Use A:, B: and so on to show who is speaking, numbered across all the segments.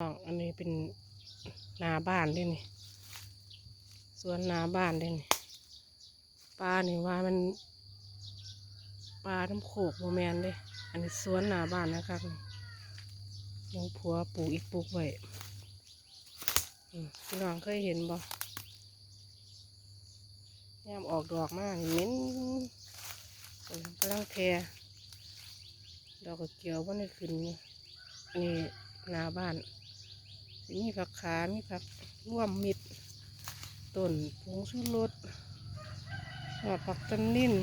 A: อันนี้เป็นนาบ้านเด้วยนี่สวนนาบ้านเด้วยนี่ปลานี่ว่ามันปลาน้ำโขกโมแมนเด้อันนี้สวนนาบ้านนะครับหลวงผัวปลูกอีกปลูกไว้อืมพี่น้องเคยเห็นบ่ยามออกดอกมากเหม็นกำลังแพรดอกกระเกียวว่าในขึ้นนี่อันนี้นาบ้าน มีผักขา มีผักร่วมมิดต้นผงชูรสหอดผักตันนิ่น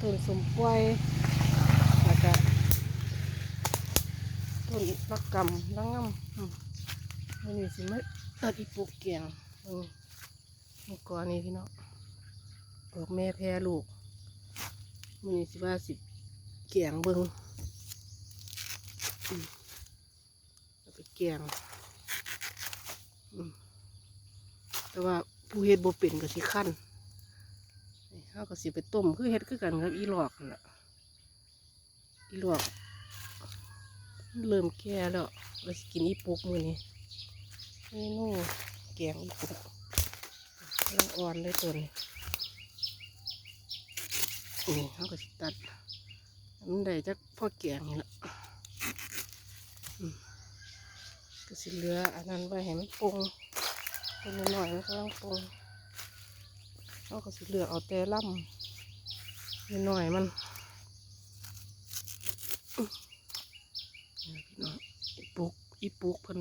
A: ต้นสมปวยแล้วก็ต้นผักกำลังงำมีนี่สิมาตัดอีปลูกเกียงอืมเมื่อก่อนนี้พี่น้องออกแม่แพรลูกมันนี่สิว่าสิเกียงเบิงอืมเอาไปเกียง อืม แต่ว่าผู้เฮ็ดบ่เป็นก็สิขั้นนี่เฮาก็สิไปต้มคือเฮ็ดคือกันกับอีหลอกนั่นล่ะอีหลอก เริ่มแก่แล้วเราสิกินอีปุกมื้อนี้เมนูแกงอีปุกกำลังอ่อนเลยตัวนี้นี่เฮาก็สิตัดมันได้จักพ่อแกงนี่ละก็สิเหลืออันนั้นไว้ให้มันปรุง เป็นหน่อยๆมันกำลังปรุงเราก็สิเหลือเอาแต่ล่ำหน่อยมันอีปุกอีปุกเพิ่น